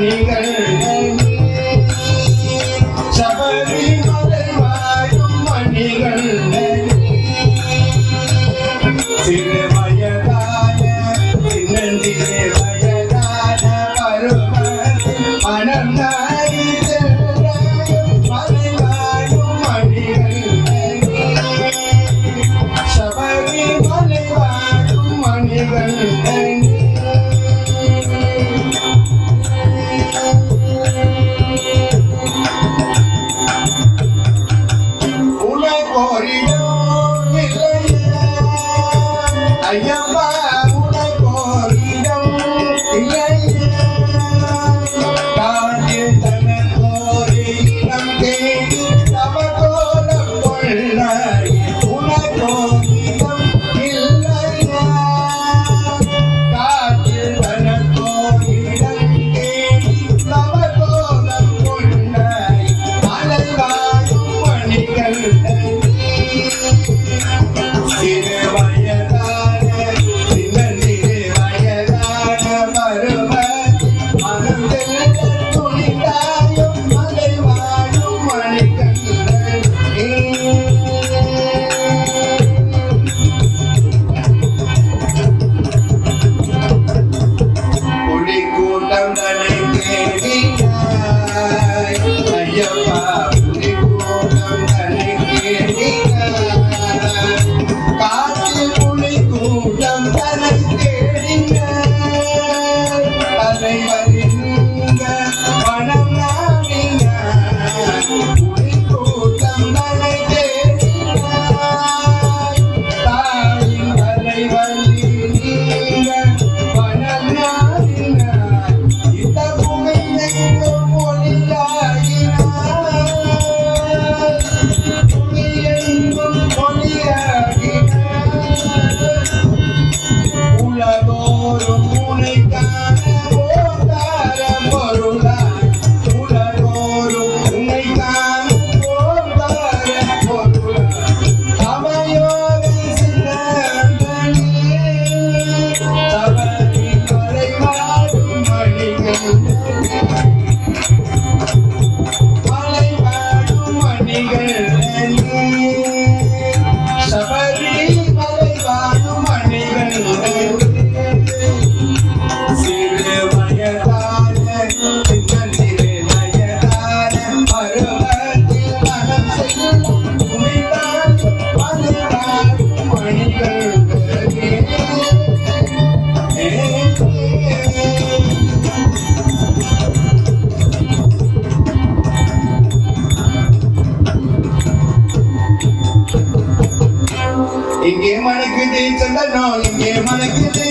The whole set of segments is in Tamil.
நீங்கள் சபரி மலர்வாயும் மணிகள் சிறு Tá? இங்கே மணக்குது சந்தனம் இங்கே மணக்குது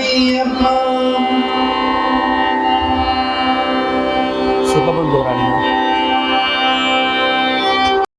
Maria, Mom.